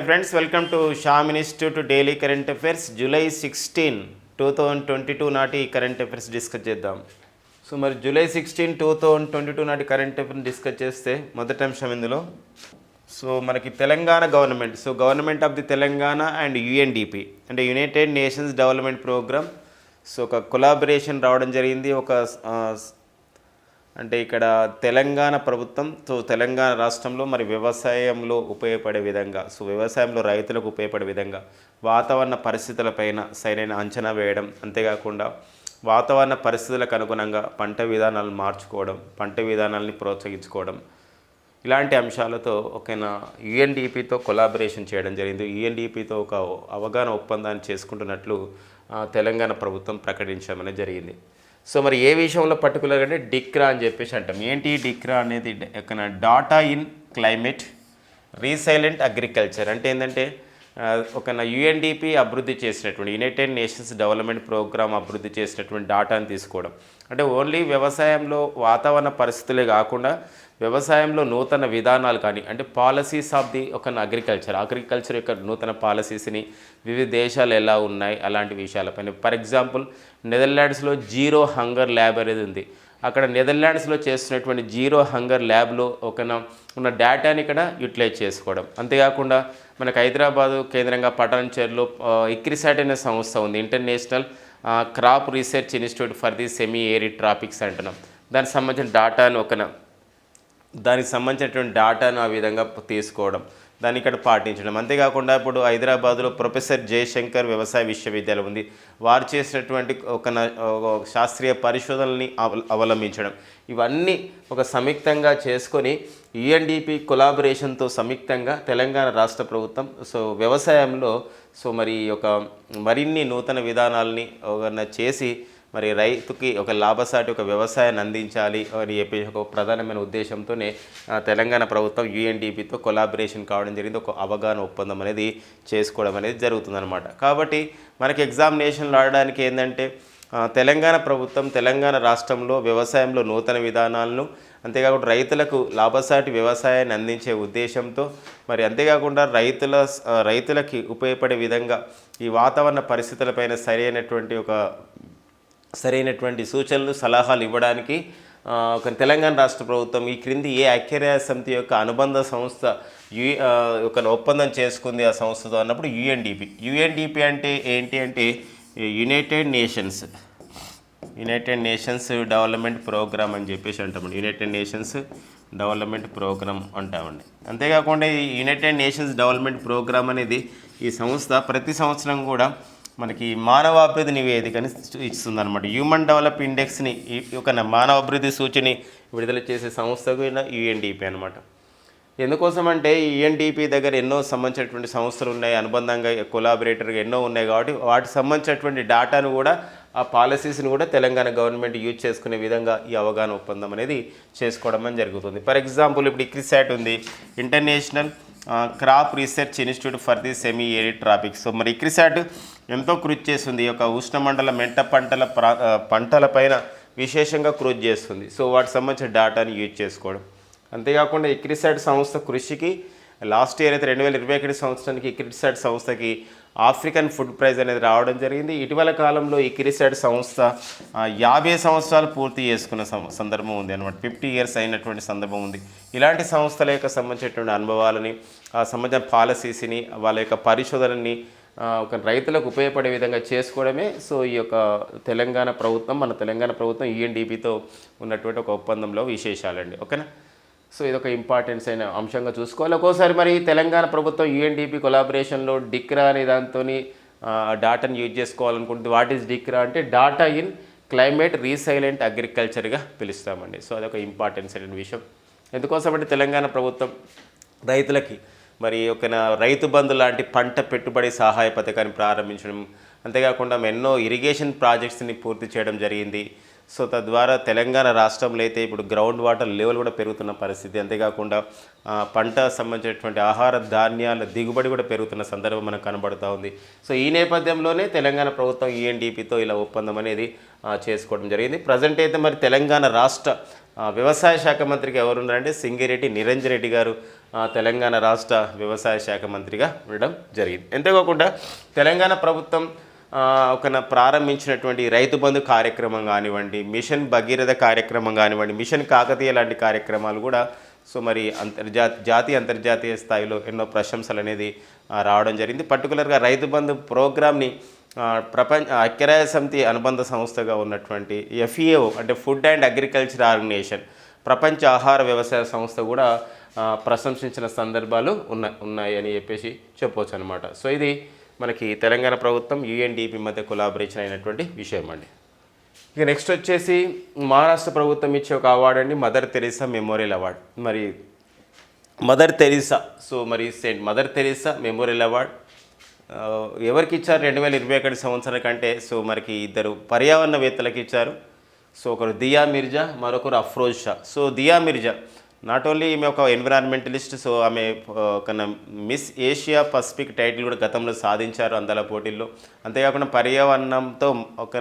Hi friends welcome to Sham institute daily current affairs. July sixteen two thousand twenty two నాటి current affairs discuss చేద్దాం. So మరి July sixteen two thousand twenty two నాటి current affairs discuss చేస్తే మొదటి అంశం ఇందులో. So మనకి Telangana government so government of the Telangana and UNDP అంటే united nations development programme. So ఒక కొలాబరేషన్ రావడం జరిగింది ఒక అంటే ఇక్కడ తెలంగాణ ప్రభుత్వం సో తెలంగాణ రాష్ట్రంలో మరి వ్యవసాయంలో ఉపయోగపడే విధంగా సో వ్యవసాయంలో రైతులకు ఉపయోగపడే విధంగా వాతావరణ పరిస్థితులపైన సరైన అంచనా వేయడం అంతేకాకుండా వాతావరణ పరిస్థితులకు అనుగుణంగా పంట విధానాలను మార్చుకోవడం పంట విధానాలని ప్రోత్సహించుకోవడం. ఇలాంటి అంశాలతో ఒక యుఎన్డిపితో కొలాబరేషన్ చేయడం జరిగింది. యుఎన్డిపితో ఒక అవగాహన ఒప్పందాన్ని చేసుకుంటున్నట్లు తెలంగాణ ప్రభుత్వం ప్రకటించడం అనేది జరిగింది. సో మరి ఏ విషయంలో పర్టికులర్ అంటే డిక్రా అని చెప్పేసి అంటాం. ఏంటి డిక్రా అనేది? ఒక data in climate resilient agriculture అంటే ఏంటంటే ఆ, ఒక యుఎన్డిపి అభివృద్ధి చేసినటువంటి యునైటెడ్ నేషన్స్ డెవలప్మెంట్ ప్రోగ్రామ్ అభివృద్ధి చేసినటువంటి డాటాను తీసుకోవడం. అంటే ఓన్లీ వ్యవసాయంలో వాతావరణ పరిస్థితులే కాకుండా వ్యవసాయంలో నూతన విధానాలు కానీ అంటే పాలసీస్ ఆఫ్ ది ఒక అగ్రికల్చర్ అగ్రికల్చర్ యొక్క నూతన పాలసీస్ని వివిధ దేశాలు ఎలా ఉన్నాయి అలాంటి విషయాలపైన. ఫర్ ఎగ్జాంపుల్ నెదర్లాండ్స్లో జీరో హంగర్ ల్యాబ్ అనేది ఉంది. అక్కడ నెదర్లాండ్స్లో చేస్తున్నటువంటి జీరో హంగర్ ల్యాబ్లో ఒక ఉన్న డేటాని ఇక్కడ యూటిలైజ్ చేసుకోవడం. అంతేకాకుండా మనకు హైదరాబాదు కేంద్రంగా పటాన్చేరులో ఇక్రిసాట్ అనే సంస్థ ఉంది. International crop research institute for the semi arid tropics అంటున్నాం. దానికి సంబంధించిన డాటాను ఒక దానికి సంబంధించినటువంటి డేటాను ఆ విధంగా తీసుకోవడం దాన్ని ఇక్కడ పాటించడం. అంతేకాకుండా ఇప్పుడు హైదరాబాద్లో ప్రొఫెసర్ జయశంకర్ వ్యవసాయ విశ్వవిద్యాలయం ఉంది. వారు చేసినటువంటి ఒక న- శాస్త్రీయ పరిశోధనల్ని అవ అవలంబించడం. ఇవన్నీ ఒక సంయుక్తంగా చేసుకొని ఈఎన్డీపీ కొలాబరేషన్తో సంయుక్తంగా తెలంగాణ రాష్ట్ర ప్రభుత్వం సో వ్యవసాయంలో సో మరి ఒక మరిన్ని నూతన విధానాలని చేసి మరి రైతుకి ఒక లాభసాటి ఒక వ్యవసాయాన్ని అందించాలి అని చెప్పేసి ఒక ప్రధానమైన ఉద్దేశంతోనే తెలంగాణ ప్రభుత్వం యుఎన్డిపితో కొలాబరేషన్ కావడం జరిగింది. ఒక అవగాహన ఒప్పందం అనేది చేసుకోవడం అనేది జరుగుతుందన్నమాట. కాబట్టి మనకి ఎగ్జామినేషన్లు ఆడడానికి ఏంటంటే తెలంగాణ ప్రభుత్వం తెలంగాణ రాష్ట్రంలో వ్యవసాయంలో నూతన విధానాలను అంతేకాకుండా రైతులకు లాభసాటి వ్యవసాయాన్ని అందించే ఉద్దేశంతో మరి అంతేకాకుండా రైతుల రైతులకి ఉపయోగపడే విధంగా ఈ వాతావరణ పరిస్థితులపైన సరైనటువంటి ఒక సరైనటువంటి సూచనలు సలహాలు ఇవ్వడానికి ఒక తెలంగాణ రాష్ట్ర ప్రభుత్వం ఈ క్రింది ఏ ఐక్యరాజ్య సమితి యొక్క అనుబంధ సంస్థ యు ఒక ఒప్పందం చేసుకుంది ఆ సంస్థతో అన్నప్పుడు యుఎన్డిపి. యుఎన్డిపి అంటే ఏంటి అంటే united nations. United nations development programme అని చెప్పేసి అంటామండి యునైటెడ్ నేషన్స్ డెవలప్మెంట్ ప్రోగ్రామ్ అంటామండి అంతేకాకుండా ఈ యునైటెడ్ నేషన్స్ డెవలప్మెంట్ ప్రోగ్రామ్ అనేది ఈ సంస్థ ప్రతి సంవత్సరం కూడా మనకి మానవాభివృద్ధి నివేదికని ఇస్తుంది అనమాట హ్యూమన్ డెవలప్ ఇండెక్స్ని ఈ ఒక మానవాభివృద్ధి సూచిని విడుదల చేసే సంస్థకు యుఎన్డిపి అనమాట ఎందుకోసం అంటే ఈఎన్టీపీ దగ్గర ఎన్నో సంబంధించినటువంటి సంస్థలు ఉన్నాయి అనుబంధంగా కొలాబరేటర్గా ఎన్నో ఉన్నాయి కాబట్టి వాటికి సంబంధించినటువంటి డేటాను కూడా ఆ పాలసీస్ని కూడా తెలంగాణ గవర్నమెంట్ యూజ్ చేసుకునే విధంగా ఈ అవగాహన ఒప్పందం అనేది చేసుకోవడం అని జరుగుతుంది. ఫర్ ఎగ్జాంపుల్ ఇప్పుడు ఇక్రిసాట్ ఉంది. International crop research institute for the semi arid traffic so మరి ఇక్రిసాట్ ఎంతో కృషి చేస్తుంది. ఈ యొక్క ఉష్ణమండల మెంట పంటల ప్రా పంటలపైన విశేషంగా కృషి చేస్తుంది. సో వాటికి సంబంధించిన డేటాని యూజ్ చేసుకోవడం. అంతేకాకుండా ఇక్రిసాట్ సంస్థ కృషికి లాస్ట్ ఇయర్ అయితే రెండు వేల ఇరవై ఒకటి సంవత్సరానికి ఇక్రిసాట్ సంస్థకి ఆఫ్రికన్ ఫుడ్ ప్రైజ్ అనేది రావడం జరిగింది. ఇటీవల కాలంలో ఇక్రిసాట్ సంస్థ యాభై సంవత్సరాలు పూర్తి చేసుకున్న సందర్భం ఉంది అనమాట ఫిఫ్టీ ఇయర్స్ అయినటువంటి సందర్భం ఉంది. ఇలాంటి సంస్థల యొక్క సంబంధించినటువంటి అనుభవాలని ఆ సంబంధించిన పాలసీస్ని వాళ్ళ యొక్క పరిశోధనని ఒక రైతులకు ఉపయోగపడే విధంగా చేసుకోవడమే. సో ఈ యొక్క తెలంగాణ ప్రభుత్వం మన తెలంగాణ ప్రభుత్వం ఈఎన్డీపీతో ఉన్నటువంటి ఒక ఒప్పందంలో విశేషాలండి. ఓకేనా? సో ఇది ఒక ఇంపార్టెన్స్ అయిన అంశంగా చూసుకోవాలి. ఒక్కోసారి మరి తెలంగాణ ప్రభుత్వం యుఎన్డిపి కొలాబరేషన్లో డిక్రా అనే దాంతో డాటాని యూజ్ చేసుకోవాలనుకుంటుంది. వాట్ ఈస్ డిక్రా అంటే డాటా ఇన్ క్లైమేట్ రీసైలెంట్ అగ్రికల్చర్గా పిలుస్తామండి. సో అదొక ఇంపార్టెన్స్ అయిన విషయం. ఎందుకోసం అంటే తెలంగాణ ప్రభుత్వం రైతులకి మరి ఒక రైతు బంధు లాంటి పంట పెట్టుబడి సహాయ పథకాన్ని ప్రారంభించడం అంతేకాకుండా ఎన్నో ఇరిగేషన్ ప్రాజెక్ట్స్ని పూర్తి చేయడం జరిగింది. సో తద్వారా తెలంగాణ రాష్ట్రంలో అయితే ఇప్పుడు గ్రౌండ్ వాటర్ లెవెల్ కూడా పెరుగుతున్న పరిస్థితి. అంతేకాకుండా పంట సంబంధించినటువంటి ఆహార ధాన్యాల దిగుబడి కూడా పెరుగుతున్న సందర్భం మనకు కనబడుతూ ఉంది. సో ఈ నేపథ్యంలోనే తెలంగాణ ప్రభుత్వం ఈఎన్డీపీతో ఇలా ఒప్పందం అనేది చేసుకోవడం జరిగింది. ప్రజెంట్ అయితే మరి తెలంగాణ రాష్ట్ర వ్యవసాయ శాఖ మంత్రికి ఎవరున్నారంటే సింగిరెడ్డి నిరంజన్ రెడ్డి గారు తెలంగాణ రాష్ట్ర వ్యవసాయ శాఖ మంత్రిగా ఉండడం జరిగింది. అంతేకాకుండా తెలంగాణ ప్రభుత్వం ఒక ప్రారంభించినటువంటి రైతు బంధు కార్యక్రమం కానివ్వండి మిషన్ భగీరథ కార్యక్రమం కానివ్వండి మిషన్ కాకతీయ లాంటి కార్యక్రమాలు కూడా సో మరి అంతర్జా జాతీయ అంతర్జాతీయ స్థాయిలో ఎన్నో ప్రశంసలు అనేది రావడం జరిగింది. పర్టికులర్గా రైతు బంధు ప్రోగ్రామ్ని ప్రపంచ ఐక్యరాజ్య సమితి అనుబంధ సంస్థగా ఉన్నటువంటి ఎఫ్ఈఓ అంటే ఫుడ్ అండ్ అగ్రికల్చర్ ఆర్గనైజేషన్ ప్రపంచ ఆహార వ్యవసాయ సంస్థ కూడా ప్రశంసించిన సందర్భాలు ఉన్న ఉన్నాయి అని చెప్పేసి చెప్పవచ్చు అనమాట సో ఇది మనకి తెలంగాణ ప్రభుత్వం యుఎన్డిపి మధ్య కొలాబరేషన్ అయినటువంటి విషయం అండి. ఇక నెక్స్ట్ వచ్చేసి మహారాష్ట్ర ప్రభుత్వం ఇచ్చే ఒక అవార్డు అండి మదర్ తెరీసా మెమోరియల్ అవార్డ్ మరి మదర్ తెరీసా సో మరి saint mother Teresa memorial award ఎవరికి ఇచ్చారు? రెండు వేల ఇరవై ఒకటి సంవత్సరం కంటే సో మనకి ఇద్దరు పర్యావరణవేత్తలకు ఇచ్చారు. సో ఒకరు దియా మిర్జా మరొకరు Afroz Shah. So Dia Mirza not only ఈమె ఒక ఎన్విరాన్మెంటలిస్ట్ సో ఆమె ఒక మిస్ ఏషియా పసిఫిక్ టైటిల్ కూడా గతంలో సాధించారు అందాల పోటీల్లో. అంతేకాకుండా పర్యావరణంతో ఒక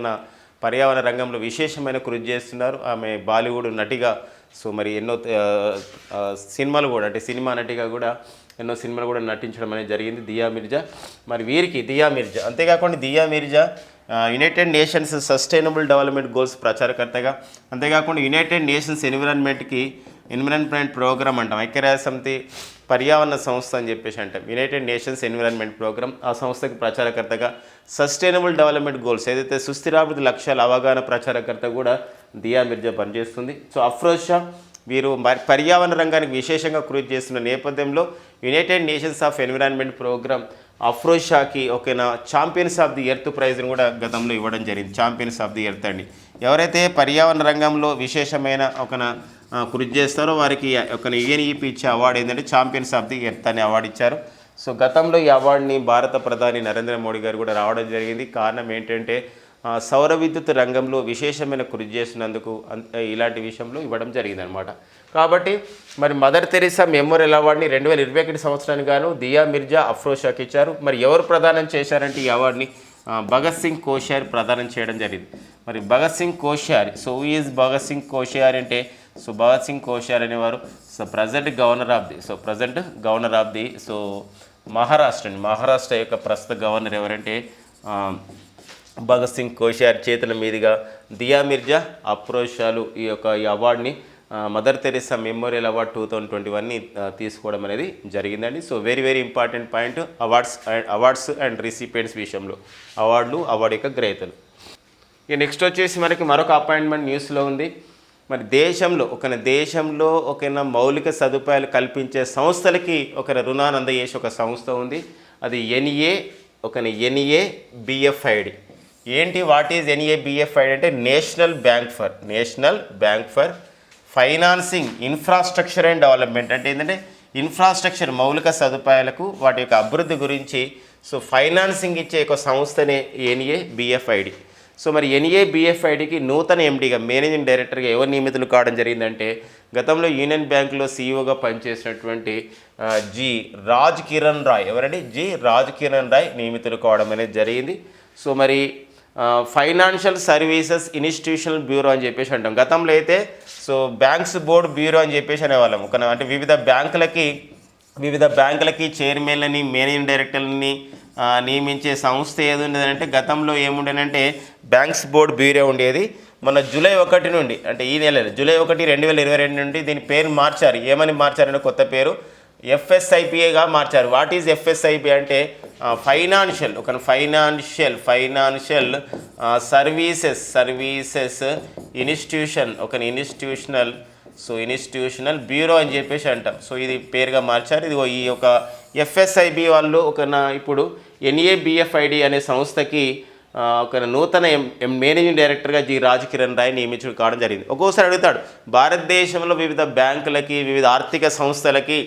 పర్యావరణ రంగంలో విశేషమైన కృషి చేస్తున్నారు. ఆమె బాలీవుడ్ నటిగా సో మరి ఎన్నో సినిమాలు కూడా అంటే సినిమా నటిగా కూడా ఎన్నో సినిమాలు కూడా నటించడం అనేది జరిగింది దియా మిర్జా. మరి వీరికి దియా మిర్జా అంతేకాకుండా Dia Mirza united nations sustainable development goals ప్రచారకర్తగా అంతేకాకుండా యునైటెడ్ నేషన్స్ ఎన్విరాన్మెంట్కి ఎన్విరాన్మెంట్ ప్రోగ్రామ్ అంటాం. ఐక్యరాజ్య సమితి పర్యావరణ సంస్థ అని చెప్పేసి అంటాం. యునైటెడ్ నేషన్స్ ఎన్విరాన్మెంట్ ప్రోగ్రామ్ ఆ సంస్థకి ప్రచారకర్తగా సస్టైనబుల్ డెవలప్మెంట్ గోల్స్ ఏదైతే సుస్థిరాభివృద్ధి లక్ష్యాల అవగాహన ప్రచారకర్త కూడా దియా మిర్జా పనిచేస్తుంది. సో అఫ్రోజ్ షా వీరు మరి పర్యావరణ రంగానికి విశేషంగా కృషి చేస్తున్న నేపథ్యంలో United Nations of Environment Programme Afroz షాకి ఓకేనా ఛాంపియన్స్ ఆఫ్ ది ఎర్త్ ప్రైజ్ని కూడా గతంలో ఇవ్వడం జరిగింది. ఛాంపియన్స్ ఆఫ్ ది ఎర్త్ అండి. ఎవరైతే పర్యావరణ రంగంలో విశేషమైన ఒకన కృషి చేస్తారో వారికి ఒక యుఎన్ఈపి ఇచ్చే అవార్డు ఏంటంటే ఛాంపియన్స్ ఆఫ్ ది ఎర్త్ అనే అవార్డు ఇచ్చారు. సో గతంలో ఈ అవార్డుని భారత ప్రధాని నరేంద్ర మోడీ గారు కూడా రావడం జరిగింది. కారణం ఏంటంటే సౌర విద్యుత్ రంగంలో విశేషమైన కృషి చేసినందుకు ఇలాంటి విషయంలో ఇవ్వడం జరిగిందనమాట కాబట్టి మరి మదర్ తెరీసా మెమోరియల్ అవార్డుని రెండు వేల ఇరవై ఒకటి సంవత్సరానికి గాను దియా మిర్జా అఫ్రోషాకి ఇచ్చారు. మరి ఎవరు ప్రదానం చేశారంటే ఈ అవార్డుని భగత్ సింగ్ కోశ్యారి ప్రదానం చేయడం జరిగింది. మరి భగత్ సింగ్ కోశ్యారి సో ఈజ్ భగత్ సింగ్ కోశ్యారి అంటే సో భగత్ సింగ్ కోశ్యారి అనేవారు. So present governor of the so present governor of the so Maharashtra అండి మహారాష్ట్ర యొక్క ప్రస్తుత గవర్నర్ ఎవరంటే భగత్ సింగ్ కోశ్యారి చేతుల మీదుగా దియా మిర్జా అప్రోషాలు ఈ యొక్క ఈ అవార్డుని mother Teresa memorial award two thousand twenty వన్ని తీసుకోవడం అనేది జరిగిందండి. So very very important point awards and awards and recipients విషయంలో అవార్డులు అవార్డు యొక్క గ్రహీతలు. ఇక నెక్స్ట్ వచ్చేసి మనకి మరొక అపాయింట్మెంట్ న్యూస్లో ఉంది. మరి దేశంలో ఒక దేశంలో ఒక మౌలిక సదుపాయాలు కల్పించే సంస్థలకి ఒక రుణాన్ని అందజేసే ఒక సంస్థ ఉంది. అది ఎన్ఏ ఒక ఎన్ఏ బిఎఫ్ఐడి ఏంటి? వాట్ ఈజ్ ఎన్ఏ బిఎఫ్ఐడి అంటే national bank for national bank for financing infrastructure and development. అంటే ఏంటంటే ఇన్ఫ్రాస్ట్రక్చర్ మౌలిక సదుపాయాలకు వాటి యొక్క అభివృద్ధి గురించి సో ఫైనాన్సింగ్ ఇచ్చే ఒక సంస్థనే ఎన్ఏ బిఎఫ్ఐడి సో మరి ఎన్ఏ బిఎఫ్ఐడికి నూతన ఎండీగా మేనేజింగ్ డైరెక్టర్గా ఎవరు నియమితులు కావడం జరిగిందంటే గతంలో యూనియన్ బ్యాంకులో సీఈఓగా పనిచేసినటువంటి జి రాజ్ కిరణ్ రాయ్. ఎవరండి? జి రాజ్ కిరణ్ రాయ్ నియమితులు కావడం అనేది జరిగింది. సో మరి ఫైనాన్షియల్ సర్వీసెస్ ఇన్స్టిట్యూషనల్ బ్యూరో అని చెప్పేసి అంటాం. గతంలో అయితే సో బ్యాంక్స్ బోర్డ్ బ్యూరో అని చెప్పేసి అనేవాళ్ళం. అంటే వివిధ బ్యాంకులకి వివిధ బ్యాంకులకి చైర్మన్లని మేనేజింగ్ డైరెక్టర్లని నియమించే సంస్థ ఏది ఉండేదంటే గతంలో ఏముండేనంటే బ్యాంక్స్ బోర్డ్ బ్యూరో ఉండేది. మన జూలై ఒకటి నుండి అంటే ఈ నెల జూలై ఒకటి రెండు వేల ఇరవై రెండు నుండి దీని పేరు మార్చారు. ఏమని మార్చారంటే కొత్త పేరు? ఎఫ్ఎస్ఐపిఏగా మార్చారు. వాట్ ఈజ్ ఎఫ్ఎస్ఐపి అంటే ఫైనాన్షియల్ ఒక financial financial services services institution ఒక ఇన్స్టిట్యూషనల్ సో ఇన్స్టిట్యూషనల్ బ్యూరో అని చెప్పేసి అంటాం. సో ఇది పేరుగా మార్చారు. ఇది ఈ యొక్క ఎఫ్ఎస్ఐబి వాళ్ళు ఒక నా ఇప్పుడు ఎన్ఏబిఎఫ్ఐడి అనే సంస్థకి ఒక నూతన ఎం మేనేజింగ్ డైరెక్టర్గా జి రాజ్ కిరణ్ రాయ్ నియమించడం కావడం జరిగింది. ఒక్కోసారి అడుగుతాడు భారతదేశంలో వివిధ బ్యాంకులకి వివిధ ఆర్థిక సంస్థలకి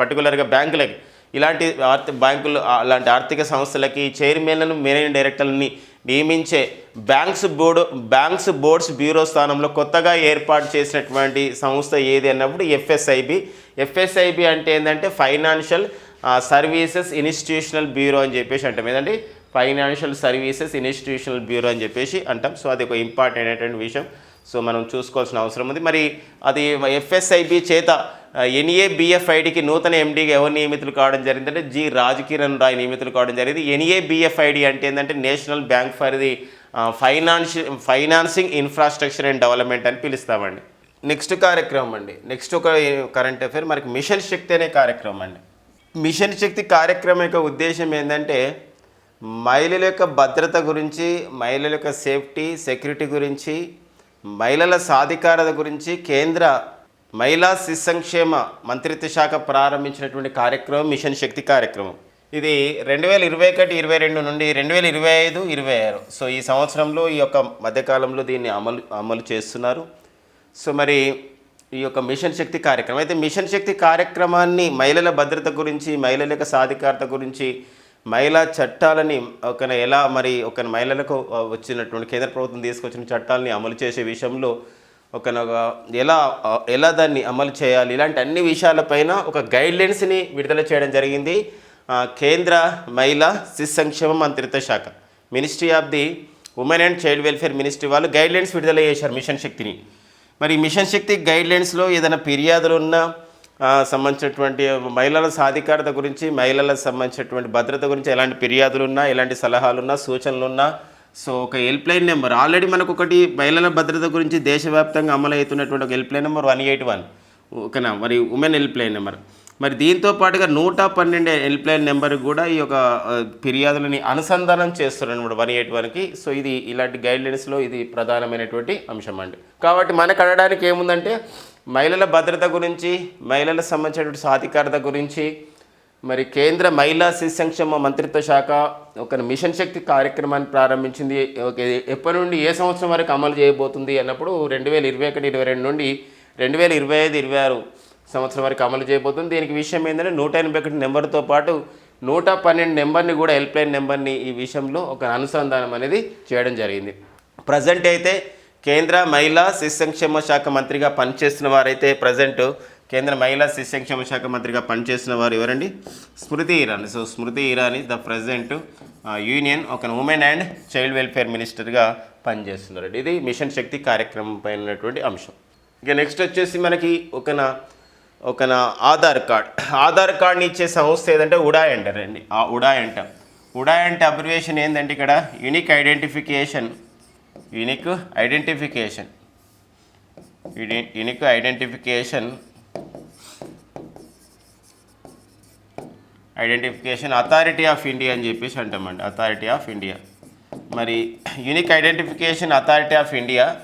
పర్టికులర్గా బ్యాంకులకి ఇలాంటి ఆర్థిక బ్యాంకులు అలాంటి ఆర్థిక సంస్థలకి చైర్మన్లను మేనేజింగ్ డైరెక్టర్లని నియమించే banks board banks boards bureau స్థానంలో కొత్తగా ఏర్పాటు చేసినటువంటి సంస్థ ఏది అన్నప్పుడు ఎఫ్ఎస్ఐబి. ఎఫ్ఎస్ఐబి అంటే ఏంటంటే ఫైనాన్షియల్ సర్వీసెస్ ఇన్స్టిట్యూషనల్ బ్యూరో అని చెప్పేసి అంటాం. ఏంటంటే ఫైనాన్షియల్ సర్వీసెస్ ఇన్స్టిట్యూషనల్ బ్యూరో అని చెప్పేసి అంటాం. సో అది ఒక ఇంపార్టెంట్ అయినటువంటి విషయం. సో మనం చూసుకోవాల్సిన అవసరం ఉంది. మరి అది ఎఫ్ఎస్ఐబి చేత ఎన్ఏబిఎఫ్ఐడికి నూతన ఎండీగా ఎవరు నియమితులు కావడం జరిగిందంటే జి రాజకిరణ్ రాయ్ నియమితులు కావడం జరిగింది. ఎన్ఏబిఎఫ్ఐడి అంటే ఏంటంటే national bank for the financial financing infrastructure and development అని పిలుస్తామండి. నెక్స్ట్ కార్యక్రమం అండి. నెక్స్ట్ ఒక కరెంట్ అఫైర్ మనకి మిషన్ శక్తి అనే కార్యక్రమం అండి. మిషన్ శక్తి కార్యక్రమం యొక్క ఉద్దేశం ఏంటంటే మహిళల యొక్క భద్రత గురించి మహిళల యొక్క సేఫ్టీ సెక్యూరిటీ గురించి మహిళల సాధికారత గురించి కేంద్ర మహిళా శిశు సంక్షేమ మంత్రిత్వ శాఖ ప్రారంభించినటువంటి కార్యక్రమం మిషన్ శక్తి కార్యక్రమం. ఇది రెండు వేల ఇరవై ఒకటి ఇరవై రెండు నుండి రెండు వేల ఇరవై ఐదు ఇరవై ఆరు. సో ఈ సంవత్సరంలో ఈ యొక్క మధ్యకాలంలో దీన్ని అమలు అమలు చేస్తున్నారు. సో మరి ఈ యొక్క మిషన్ శక్తి కార్యక్రమం. అయితే మిషన్ శక్తి కార్యక్రమాన్ని మహిళల భద్రత గురించి మహిళల యొక్క సాధికారత గురించి మహిళా చట్టాలని ఒక ఎలా మరి ఒక మహిళలకు వచ్చినటువంటి కేంద్ర ప్రభుత్వం తీసుకొచ్చిన చట్టాలని అమలు చేసే విషయంలో ఒక ఎలా ఎలా దాన్ని అమలు చేయాలి? ఇలాంటి అన్ని విషయాలపైన ఒక గైడ్లైన్స్ని విడుదల చేయడం జరిగింది. కేంద్ర మహిళా శిశు సంక్షేమ మంత్రిత్వ శాఖ. Ministry of the women and child welfare ministry వాళ్ళు గైడ్లైన్స్ విడుదల చేశారు మిషన్ శక్తిని. మరి మిషన్ శక్తి గైడ్లైన్స్లో ఏదైనా ఫిర్యాదులు ఉన్నా సంబంధించినటువంటి మహిళల సాధికారత గురించి మహిళలకు సంబంధించినటువంటి భద్రత గురించి ఎలాంటి ఫిర్యాదులు ఉన్నా ఎలాంటి సలహాలు ఉన్నా సూచనలు ఉన్నా సో ఒక హెల్ప్లైన్ నెంబర్ ఆల్రెడీ మనకు ఒకటి మహిళల భద్రత గురించి దేశవ్యాప్తంగా అమలు అవుతున్నటువంటి ఒక helpline number one eight one ఓకేనా? మరి ఉమెన్ హెల్ప్ లైన్ నెంబర్ మరి దీంతో పాటుగా నూట పన్నెండు హెల్ప్లైన్ నెంబర్ కూడా ఈ యొక్క ఫిర్యాదులని అనుసంధానం చేస్తున్నారు అనమాట వన్ ఎయిట్ వన్కి సో ఇది ఇలాంటి గైడ్లైన్స్లో ఇది ప్రధానమైనటువంటి అంశం అండి. కాబట్టి మనకు అనడానికి ఏముందంటే మహిళల భద్రత గురించి మహిళలకు సంబంధించినటువంటి సాధికారత గురించి మరి కేంద్ర మహిళా శిశు సంక్షేమ మంత్రిత్వ శాఖ ఒక మిషన్ శక్తి కార్యక్రమాన్ని ప్రారంభించింది. ఎప్పటి నుండి ఏ సంవత్సరం వరకు అమలు చేయబోతుంది అన్నప్పుడు రెండు వేల ఇరవై ఒకటి ఇరవై రెండు నుండి రెండు వేల ఇరవై ఐదు ఇరవై ఆరు సంవత్సరం వరకు అమలు చేయబోతుంది. దీనికి విషయం ఏంటంటే నూట ఎనభై ఒకటి నెంబర్తో పాటు నూట పన్నెండు నెంబర్ని కూడా హెల్ప్ లైన్ నెంబర్ని ఈ విషయంలో ఒక అనుసంధానం అనేది చేయడం జరిగింది. ప్రజెంట్ అయితే కేంద్ర మహిళా శిశు సంక్షేమ శాఖ మంత్రిగా పనిచేస్తున్న వారైతే ప్రజెంట్ కేంద్ర మహిళా శిశు సంక్షేమ శాఖ మంత్రిగా పనిచేస్తున్న వారు ఎవరండి? Smriti Irani. So Smriti Irani the present union ఒక ఉమెన్ అండ్ చైల్డ్ వెల్ఫేర్ మినిస్టర్గా పనిచేస్తున్నారు ఇది మిషన్ శక్తి కార్యక్రమం పైన ఉన్నటువంటి అంశం. ఇక నెక్స్ట్ వచ్చేసి మనకి ఒక ఒక ఆధార్ కార్డ్. ఆధార్ కార్డ్ని ఇచ్చే సంస్థ ఏదంటే ఉడాయ్ అంటారండి ఆ ఉడాయ్ అంటాం. ఉడాయ్ అంటే అబ్రివేషన్ ఏంటంటే ఇక్కడ? Unique identification. Unique identification. Unique identification identification authority of India అని చెప్పేసి అంటామండి. Authority of India. మరి unique identification authority of India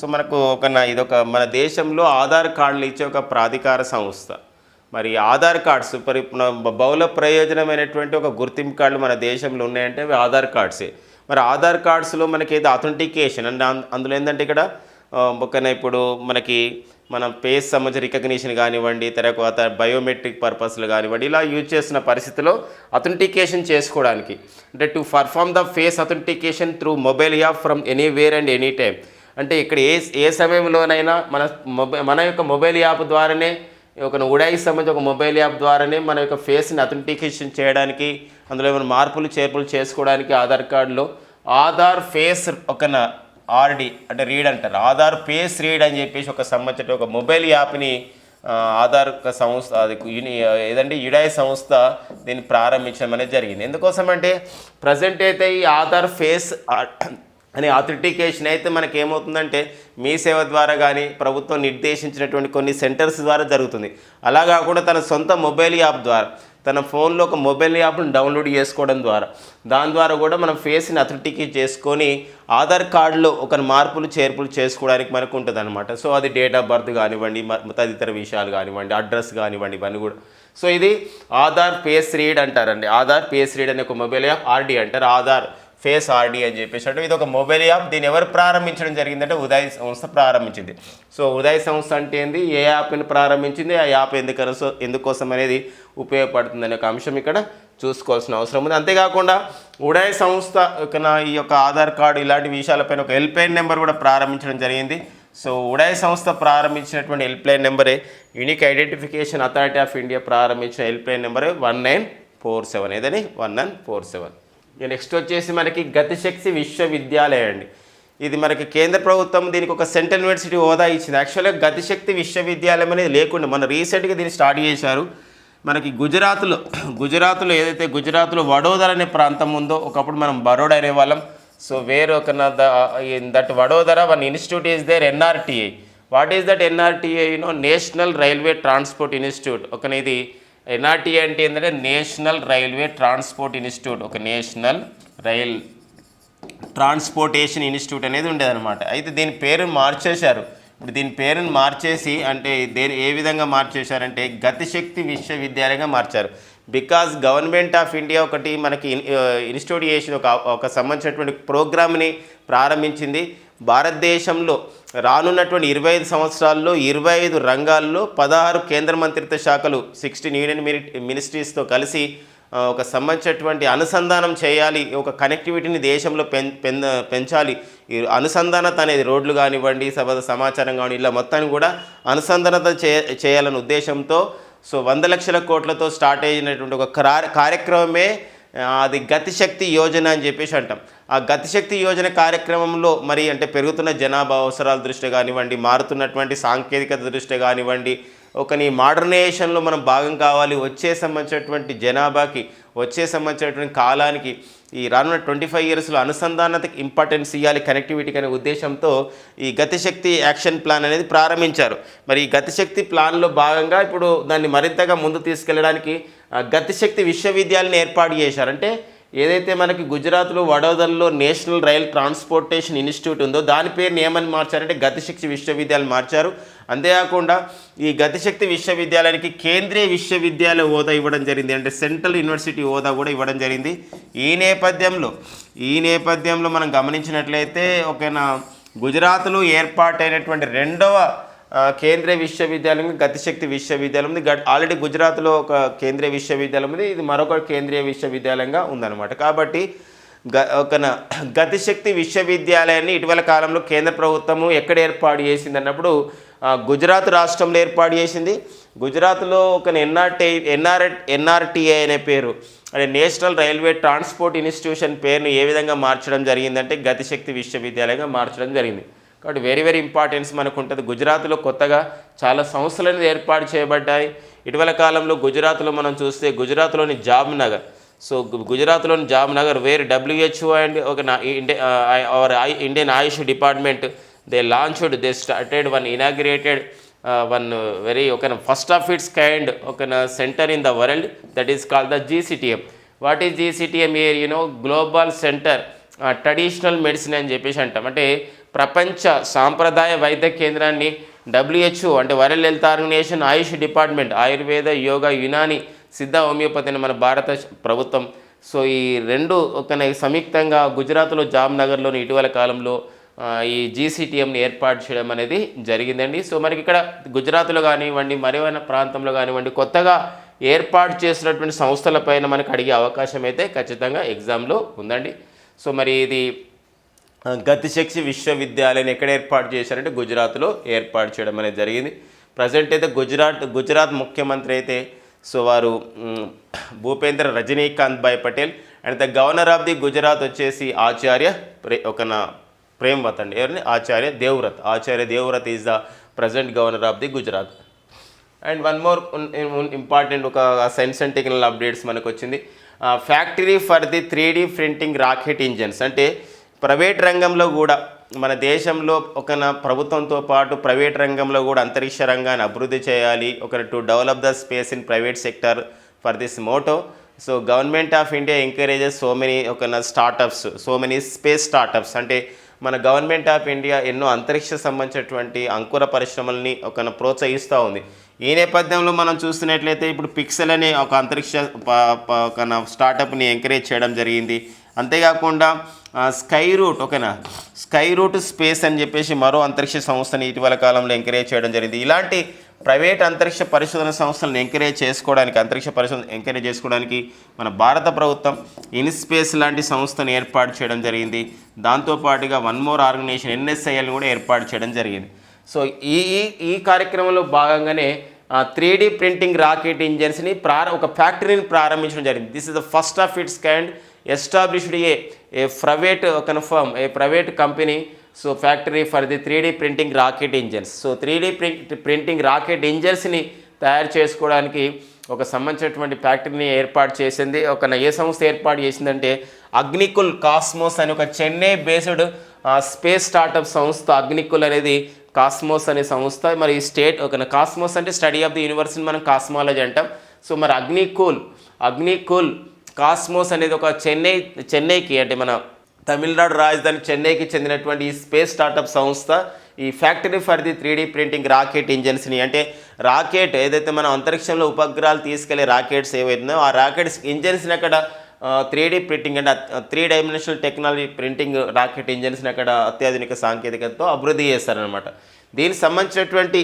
so మనకు ఒక నా- ఇదొక మన దేశంలో ఆధార్ కార్డులు ఇచ్చే ఒక ప్రాధికార సంస్థ. మరి ఆధార్ కార్డ్స్ మరి మన బహుళ ప్రయోజనమైనటువంటి ఒక గుర్తింపు కార్డులు మన దేశంలో ఉన్నాయంటే అవి ఆధార్ కార్డ్సే. మరి ఆధార్ కార్డ్స్లో మనకి ఏదో అథెంటికేషన్ అంటే అందులో ఏంటంటే ఇక్కడ ఆ, ఒకన ఇప్పుడు మనకి మన ఫేస్ సంబంధించిన రికగ్నిషన్ కానివ్వండి తర్వాత బయోమెట్రిక్ పర్పస్లు కానివ్వండి ఇలా యూజ్ చేస్తున్న పరిస్థితిలో అథెంటికేషన్ చేసుకోవడానికి అంటే to perform the face authentication through mobile app from anywhere and any time అంటే ఇక్కడ ఏ ఏ సమయంలోనైనా మన మొబైల్ మన యొక్క మొబైల్ యాప్ ద్వారానే ఒక ఉడాయికి సంబంధించి ఒక మొబైల్ యాప్ ద్వారానే మన యొక్క ఫేస్ని అథెంటికేషన్ చేయడానికి అందులో ఏమైనా మార్పులు చేర్పులు చేసుకోవడానికి ఆధార్ కార్డులో ఆధార్ ఫేస్ ఒక ఆర్డి అంటే రీడ్ అంటారు. ఆధార్ ఫేస్ రీడ్ అని చెప్పేసి ఒక సంబంధించిన ఒక మొబైల్ యాప్ని ఆధార్ సంస్థ అది యూని ఏదంటే యుడాయ్ సంస్థ దీన్ని ప్రారంభించడం అనేది జరిగింది. ఎందుకోసం అంటే ప్రజెంట్ అయితే ఈ ఆధార్ ఫేస్ అనే అథెంటికేషన్ అయితే మనకి ఏమవుతుందంటే మీ సేవ ద్వారా కానీ ప్రభుత్వం నిర్దేశించినటువంటి కొన్ని సెంటర్స్ ద్వారా జరుగుతుంది. అలా కాకుండా తన సొంత మొబైల్ యాప్ ద్వారా తన ఫోన్లో ఒక మొబైల్ యాప్ను డౌన్లోడ్ చేసుకోవడం ద్వారా. దాని ద్వారా కూడా మనం ఫేస్ని అథెంటికేట్ చేసుకొని ఆధార్ కార్డులో ఒక మార్పులు చేర్పులు చేసుకోవడానికి మనకు ఉంటుంది అనమాట సో అది డేట్ ఆఫ్ బర్త్ కానివ్వండి మ- తదితర విషయాలు కానివ్వండి అడ్రస్ కానివ్వండి ఇవన్నీ కూడా. సో ఇది ఆధార్ ఫేస్ రీడ్ అంటారండి. ఆధార్ ఫేస్ రీడ్ అనే ఒక మొబైల్ యాప్ ఆర్డీ అంటారు. ఆధార్ ఫేస్ ఆర్డీ అని చెప్పేసి అంటే ఇది ఒక మొబైల్ యాప్. దీన్ని ఎవరు ప్రారంభించడం జరిగిందంటే ఉదయ్ సంస్థ ప్రారంభించింది. సో ఉదయ్ సంస్థ అంటే ఏంది? ఏ యాప్ని ప్రారంభించింది? ఆ యాప్ ఎందుకు ఎందుకోసం అనేది ఉపయోగపడుతుంది అనే ఒక అంశం ఇక్కడ చూసుకోవాల్సిన అవసరం ఉంది. అంతేకాకుండా ఉడాయ్ సంస్థ ఈ యొక్క ఆధార్ కార్డు ఇలాంటి విషయాలపైన ఒక హెల్ప్లైన్ నెంబర్ కూడా ప్రారంభించడం జరిగింది. సో ఉడాయ్ సంస్థ ప్రారంభించినటువంటి హెల్ప్లైన్ నెంబరే unique identification authority of India ప్రారంభించిన హెల్ప్లైన్ నెంబరే వన్ నైన్ ఫోర్ సెవెన్. ఏదని one nine four seven. Next వచ్చేసి మనకి గతిశక్తి విశ్వవిద్యాలయం అండి ఇది మనకి కేంద్ర ప్రభుత్వం దీనికి ఒక సెంట్రల్ యూనివర్సిటీ హోదా ఇచ్చింది. యాక్చువల్గా గతిశక్తి విశ్వవిద్యాలయం అనేది లేకుండా మన రీసెంట్గా దీన్ని స్టార్ట్ చేశారు. మనకి గుజరాత్లో గుజరాత్లో ఏదైతే గుజరాత్లో వడోదర అనే ప్రాంతం ఉందో ఒకప్పుడు మనం బరోడా అనేవాళ్ళం. సో వేరే ఒక that Vadodara one institute is there NRTI what is that NRTI you know national railway transport institute ఒక ఇది ఎన్ఆర్టీఐ అంటే ఏంటంటే నేషనల్ రైల్వే ట్రాన్స్పోర్ట్ ఇన్స్టిట్యూట్. ఒక నేషనల్ రైల్ ట్రాన్స్పోర్టేషన్ ఇన్స్టిట్యూట్ అనేది ఉండేదన్నమాట. అయితే దీని పేరును మార్చేశారు. ఇప్పుడు దీని పేరును మార్చేసి అంటే దేని ఏ విధంగా మార్చేశారంటే గతిశక్తి విశ్వవిద్యాలయంగా మార్చారు. బికాజ్ గవర్నమెంట్ ఆఫ్ ఇండియా ఒకటి మనకి ఇన్స్టిట్యూట్ చేసిన ఒక ఒక సంబంధించినటువంటి ప్రోగ్రామ్ని ప్రారంభించింది. భారతదేశంలో రానున్నటువంటి ఇరవై ఐదు సంవత్సరాల్లో ఇరవై ఐదు రంగాల్లో పదహారు కేంద్ర మంత్రిత్వ శాఖలు సిక్స్టీన్ యూనియన్ మినిస్ట్రీస్తో కలిసి ఒక సంబంధించినటువంటి అనుసంధానం చేయాలి ఒక కనెక్టివిటీని దేశంలో పెం పెం పెంచాలి. ఈ అనుసంధానత అనేది రోడ్లు కానివ్వండి సభ సమాచారం కానివ్వండి ఇలా మొత్తాన్ని కూడా అనుసంధానత చే చేయాలనే ఉద్దేశంతో సో వంద లక్షల కోట్లతో స్టార్ట్ అయినటువంటి ఒక కార్య- కార్యక్రమమే అది గతిశక్తి యోజన అని చెప్పేసి అంటాం. ఆ గతిశక్తి యోజన కార్యక్రమంలో మరి అంటే పెరుగుతున్న జనాభా అవసరాల దృష్ట్యా కానివ్వండి మారుతున్నటువంటి సాంకేతికత దృష్ట్యా కానివ్వండి ఒక నీ మోడర్నైజేషన్లో మనం భాగం కావాలి వచ్చే సంబంధించినటువంటి జనాభాకి వచ్చే సంబంధించినటువంటి కాలానికి ఈ రానున్న ట్వంటీ ఫైవ్ ఇయర్స్లో అనుసంధానతకి ఇంపార్టెన్స్ ఇవ్వాలి కనెక్టివిటీకి అనే ఉద్దేశంతో ఈ గతిశక్తి యాక్షన్ ప్లాన్ అనేది ప్రారంభించారు. మరి ఈ గతిశక్తి ప్లాన్లో భాగంగా ఇప్పుడు దాన్ని మరింతగా ముందు తీసుకెళ్ళడానికి ఆ, గతిశక్తి విశ్వవిద్యాలయం ఏర్పాటు చేశారు. అంటే ఏదైతే మనకి గుజరాత్లో వడోదరలో నేషనల్ రైల్ ట్రాన్స్పోర్టేషన్ ఇన్స్టిట్యూట్ ఉందో దాని పేరుని ఏమని మార్చారంటే గతిశక్తి విశ్వవిద్యాలయం మార్చారు. అంతేకాకుండా ఈ గతిశక్తి విశ్వవిద్యాలయానికి కేంద్రీయ విశ్వవిద్యాలయ హోదా ఇవ్వడం జరిగింది. అంటే సెంట్రల్ యూనివర్సిటీ హోదా కూడా ఇవ్వడం జరిగింది. ఈ నేపథ్యంలో ఈ నేపథ్యంలో మనం గమనించినట్లయితే ఒకనా గుజరాత్లో ఏర్పాటైనటువంటి రెండవ కేంద్రీయ విశ్వవిద్యాలయం గతిశక్తి విశ్వవిద్యాలయం ఉంది. ఆల్రెడీ గుజరాత్లో ఒక కేంద్రీయ విశ్వవిద్యాలయం ఉంది. ఇది మరొక కేంద్రీయ విశ్వవిద్యాలయంగా ఉందన్నమాట. కాబట్టి గ ఒక గతిశక్తి విశ్వవిద్యాలయాన్ని ఇటీవల కాలంలో కేంద్ర ప్రభుత్వము ఎక్కడ ఏర్పాటు చేసింది అన్నప్పుడు గుజరాత్ రాష్ట్రంలో ఏర్పాటు చేసింది. గుజరాత్లో ఒక ఎన్ఆర్టీ ఎన్ఆర్ ఎన్ఆర్టీఏ అనే పేరు అంటే నేషనల్ రైల్వే ట్రాన్స్పోర్ట్ ఇన్స్టిట్యూషన్ పేరును ఏ విధంగా మార్చడం జరిగిందంటే గతిశక్తి విశ్వవిద్యాలయంగా మార్చడం జరిగింది. కాబట్టి వెరీ వెరీ ఇంపార్టెన్స్ మనకు ఉంటుంది గుజరాత్లో కొత్తగా చాలా సంస్థలు అనేది ఏర్పాటు చేయబడ్డాయి. ఇటీవల కాలంలో గుజరాత్లో మనం చూస్తే గుజరాత్లోని జాబ్ నగర్ సో గుజరాత్లోని Jamnagar where WHO and ఒక India our Indian AYUSH department they launched they started one inaugurated one very ఒక ఫస్ట్ ఆఫ్ ఇట్స్ కైండ్ ఒక centre in the world that is called the GCTM what is GCTM air you know global centre traditional medicine అని చెప్పేసి అంటాం. అంటే ప్రపంచ సాంప్రదాయ వైద్య కేంద్రాన్ని డబ్ల్యూహెచ్ఓ అంటే world health organisation AYUSH department Ayurveda yoga Unani Siddha హోమియోపతిని మన భారత ప్రభుత్వం. సో ఈ రెండు ఒక సంయుక్తంగా గుజరాత్లో జామ్నగర్లోని ఇటీవల కాలంలో ఈ జీసీటీఎంని ఏర్పాటు చేయడం అనేది జరిగిందండి. సో మనకి ఇక్కడ గుజరాత్లో కానివ్వండి మరేమైనా ప్రాంతంలో కానివ్వండి కొత్తగా ఏర్పాటు చేసినటువంటి సంస్థలపైన మనకు అడిగే అవకాశం అయితే ఖచ్చితంగా ఎగ్జామ్లో ఉందండి. సో మరి ఇది గతిశక్తి విశ్వవిద్యాలయం ఎక్కడ ఏర్పాటు చేశారంటే గుజరాత్లో ఏర్పాటు చేయడం అనేది జరిగింది. ప్రజెంట్ అయితే గుజరాత్ గుజరాత్ ముఖ్యమంత్రి అయితే సో వారు Bhupendra Rajnikant bhai Patel and the governor of the Gujarat వచ్చేసి ఆచార్య ప్రే ఒక నా ప్రేమ్వత్ అండి. ఎవరిని? Acharya Devvrat Acharya Devvrat is the present governor of the Gujarat. And one more important ఒక సైన్స్ అండ్ టెక్నాలజీ అప్డేట్స్ మనకు వచ్చింది factory for the three D printing rocket engines అంటే ప్రైవేట్ రంగంలో కూడా మన దేశంలో ఒక ప్రభుత్వంతో పాటు ప్రైవేట్ రంగంలో కూడా అంతరిక్ష రంగాన్ని అభివృద్ధి చేయాలి. ఒక to develop the space in private sector for this motto so government of India encourages so many ఒక startups so many space startups అంటే మన గవర్నమెంట్ ఆఫ్ ఇండియా ఎన్నో అంతరిక్ష సంబంధించినటువంటి అంకుర పరిశ్రమల్ని ఒక ప్రోత్సహిస్తూ ఉంది. ఈ నేపథ్యంలో మనం చూస్తున్నట్లయితే ఇప్పుడు పిక్సెల్ అనే ఒక అంతరిక్ష ప- ఒక స్టార్టప్ని ఎంకరేజ్ చేయడం జరిగింది. అంతేకాకుండా స్కై రూట్ ఓకేనా? స్కై రూట్ స్పేస్ అని చెప్పేసి మరో అంతరిక్ష సంస్థని ఇటీవల కాలంలో ఎంకరేజ్ చేయడం జరిగింది. ఇలాంటి ప్రైవేట్ అంతరిక్ష పరిశోధన సంస్థలను ఎంకరేజ్ చేసుకోవడానికి అంతరిక్ష పరిశోధన ఎంకరేజ్ చేసుకోవడానికి మన భారత ప్రభుత్వం ఇన్స్పేస్ లాంటి సంస్థను ఏర్పాటు చేయడం జరిగింది. దాంతోపాటుగా వన్ మోర్ ఆర్గనైజేషన్ ఎన్ఎస్ఐఎల్ని కూడా ఏర్పాటు చేయడం జరిగింది. సో ఈ ఈ కార్యక్రమంలో భాగంగానే త్రీ డీ ప్రింటింగ్ రాకెట్ ఇంజన్స్ని ప్రార ఒక ఫ్యాక్టరీని ప్రారంభించడం జరిగింది. This is the first of its kind established a a private confirm a private company so factory for the three D printing rocket engines so three D print printing rocket ఇంజన్స్ని తయారు చేసుకోవడానికి ఒక సంబంధించినటువంటి ఫ్యాక్టరీని ఏర్పాటు చేసింది. ఒక ఏ సంస్థ ఏర్పాటు చేసిందంటే అగ్నికుల్ కాస్మోస్ అని ఒక చెన్నై బేస్డ్ స్పేస్ స్టార్టప్ సంస్థ. అగ్నికుల్ అనేది కాస్మోస్ అనే సంస్థ. మరి స్టేట్ ఒక కాస్మోస్ అంటే స్టడీ ఆఫ్ ది యూనివర్సిటీ మనం కాస్మాలజీ అంటాం. సో మరి అగ్నికూల్ అగ్నికూల్ కాస్మోస్ అనేది ఒక చెన్నై చెన్నైకి అంటే మన తమిళనాడు రాజధాని చెన్నైకి చెందినటువంటి ఈ స్పేస్ స్టార్టప్ సంస్థ ఈ factory for the three printing rocket ఇంజన్స్ని అంటే రాకెట్ ఏదైతే మనం అంతరిక్షంలో ఉపగ్రహాలు తీసుకెళ్ళే రాకెట్స్ ఏవైతున్నాయో ఆ రాకెట్స్ ఇంజన్స్ని అక్కడ త్రీ డీ ప్రింటింగ్ అంటే three dimensional technology printing rocket ఇంజన్స్ని అక్కడ అత్యాధునిక సాంకేతికతతో అభివృద్ధి చేస్తారనమాట దీనికి సంబంధించినటువంటి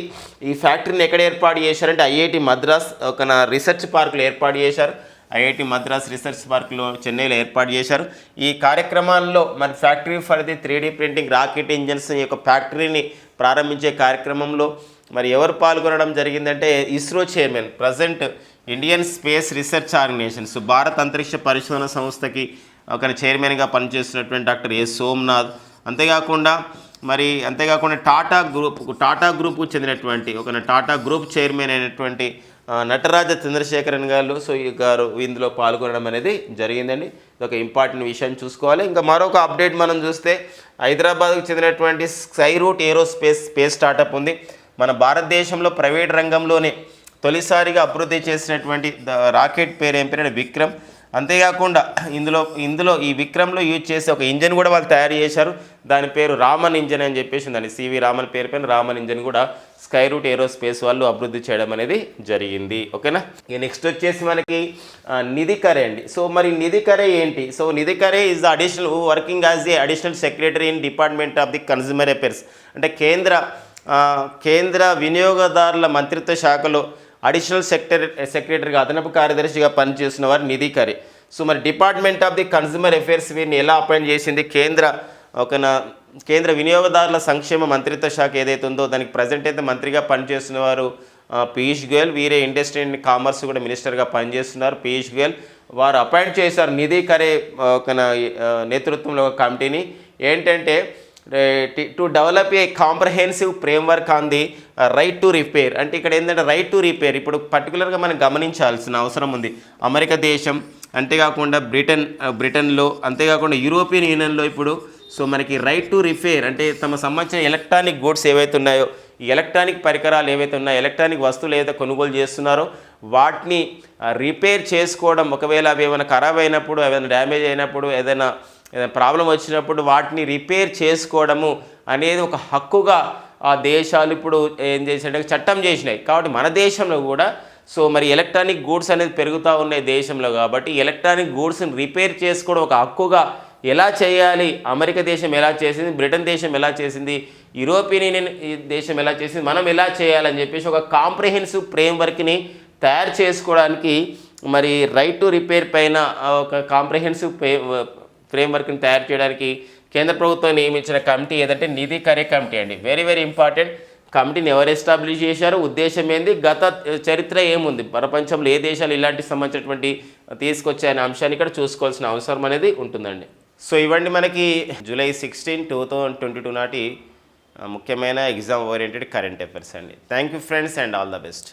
ఈ ఫ్యాక్టరీని ఎక్కడ ఏర్పాటు చేశారంటే ఐఐటి మద్రాస్ ఒక రీసెర్చ్ పార్కులు ఏర్పాటు చేశారు. ఐఐటి మద్రాస్ రీసెర్చ్ పార్క్లో చెన్నైలో ఏర్పాటు చేశారు. ఈ కార్యక్రమాల్లో మరి factory for the three printing rocket engines యొక్క ఫ్యాక్టరీని ప్రారంభించే కార్యక్రమంలో మరి ఎవరు పాల్గొనడం జరిగిందంటే ISRO chairman present Indian space research organisations భారత అంతరిక్ష పరిశోధన సంస్థకి ఒక చైర్మన్గా పనిచేస్తున్నటువంటి డాక్టర్ ఎస్ సోమ్నాథ్. అంతేకాకుండా మరి అంతేకాకుండా టాటా గ్రూప్ టాటా గ్రూప్కు చెందినటువంటి ఒక టాటా గ్రూప్ చైర్మన్ అయినటువంటి నటరాజ చంద్రశేఖరన్ గారు సో ఈ గారు ఇందులో పాల్గొనడం అనేది జరిగిందండి. ఇది ఒక ఇంపార్టెంట్ విషయం చూసుకోవాలి. ఇంకా మరొక అప్డేట్ మనం చూస్తే హైదరాబాద్కు చెందినటువంటి sky root aerospace space startup ఉంది. మన భారతదేశంలో ప్రైవేట్ రంగంలోనే తొలిసారిగా అభివృద్ధి చేసినటువంటి రాకెట్ పేరు ఏం పేరు విక్రమ్. అంతేకాకుండా ఇందులో ఇందులో ఈ విక్రమ్లో యూజ్ చేసే ఒక ఇంజన్ కూడా వాళ్ళు తయారు చేశారు. దాని పేరు రామన్ ఇంజన్ అని చెప్పేసి ఉందండి. సివి రామన్ పేరు పైన రామన్ ఇంజన్ కూడా స్కై రూట్ ఏరోస్పేస్ వాళ్ళు అభివృద్ధి చేయడం అనేది జరిగింది. ఓకేనా? ఇక నెక్స్ట్ వచ్చేసి మనకి నిధి కరే అండి. సో మరి నిధి కరే ఏంటి? So Nidhi Khare is the additional working as the additional secretary in department of the consumer affairs అంటే కేంద్ర కేంద్ర వినియోగదారుల మంత్రిత్వ శాఖలో అడిషనల్ సెక్రటరీ సెక్రటరీగా అదనపు కార్యదర్శిగా పనిచేసిన వారు నిధి కరే సో మరి department of the consumer affairs వీరిని ఎలా అపాయింట్ చేసింది? కేంద్ర ఒక నా కేంద్ర వినియోగదారుల సంక్షేమ మంత్రిత్వ శాఖ ఏదైతే ఉందో దానికి ప్రజెంట్ అయితే మంత్రిగా పనిచేస్తున్న వారు పీయూష్ గోయల్. వీరే ఇండస్ట్రీ అండ్ కామర్స్ కూడా మినిస్టర్గా పనిచేస్తున్నారు. పీయూష్ గోయల్ వారు అపాయింట్ చేశారు నిధి కరే ఒక నా, నేతృత్వంలో ఒక కమిటీని. ఏంటంటే to develop a comprehensive framework on the right to repair అంటే ఇక్కడ ఏంటంటే రైట్ టు రిపేర్ ఇప్పుడు పర్టికులర్గా మనం గమనించాల్సిన అవసరం ఉంది. అమెరికా దేశం అంతేకాకుండా బ్రిటన్ uh, బ్రిటన్లో అంతేకాకుండా యూరోపియన్ యూనియన్లో ఇప్పుడు సో మనకి రైట్ టు రిపేర్ అంటే తమ సంబంధించిన ఎలక్ట్రానిక్ గూడ్స్ ఏవైతే ఉన్నాయో ఈ ఎలక్ట్రానిక్ పరికరాలు ఏవైతే ఉన్నాయో ఎలక్ట్రానిక్ వస్తువులు ఏదైతే కొనుగోలు చేస్తున్నారో వాటిని uh, రిపేర్ చేసుకోవడం ఒకవేళ అవి ఏమైనా ఖరాబ్ అయినప్పుడు ఏదైనా డ్యామేజ్ అయినప్పుడు ఏదైనా ప్రాబ్లం వచ్చినప్పుడు వాటిని రిపేర్ చేసుకోవడము అనేది ఒక హక్కుగా ఆ దేశాలు ఇప్పుడు ఏం చేసినట్టు చట్టం చేసినాయి. కాబట్టి మన దేశంలో కూడా సో మరి ఎలక్ట్రానిక్ గూడ్స్ అనేది పెరుగుతూ ఉన్నాయి దేశంలో కాబట్టి ఎలక్ట్రానిక్ గూడ్స్ని రిపేర్ చేసుకోవడం ఒక హక్కుగా ఎలా చేయాలి? అమెరికా దేశం ఎలా చేసింది? బ్రిటన్ దేశం ఎలా చేసింది? యూరోపియన్ యూనియన్ ఈ దేశం ఎలా చేసింది? మనం ఎలా చేయాలని చెప్పేసి ఒక కాంప్రిహెన్సివ్ ఫ్రేమ్వర్క్ని తయారు చేసుకోవడానికి మరి రైట్ టు రిపేర్ పైన ఒక కాంప్రిహెన్సివ్ ఫ్రేమ్వర్క్ని తయారు చేయడానికి కేంద్ర ప్రభుత్వం నియమించిన కమిటీ ఏదంటే నిధి కరే కమిటీ అండి. వెరీ వెరీ ఇంపార్టెంట్ కమిటీని ఎవరు ఎస్టాబ్లిష్ చేశారు? ఉద్దేశం ఏంది? గత చరిత్ర ఏముంది? ప్రపంచంలో ఏ దేశాలు ఇలాంటి సంబంధించినటువంటి తీసుకొచ్చే అంశాన్ని ఇక్కడ చూసుకోవాల్సిన అవసరం అనేది ఉంటుందండి. సో ఇవ్వండి మనకి July sixteen two thousand twenty two నాటి ముఖ్యమైన ఎగ్జామ్ ఓరియంటెడ్ కరెంట్ అఫైర్స్ అండి. Thank you friends and all the best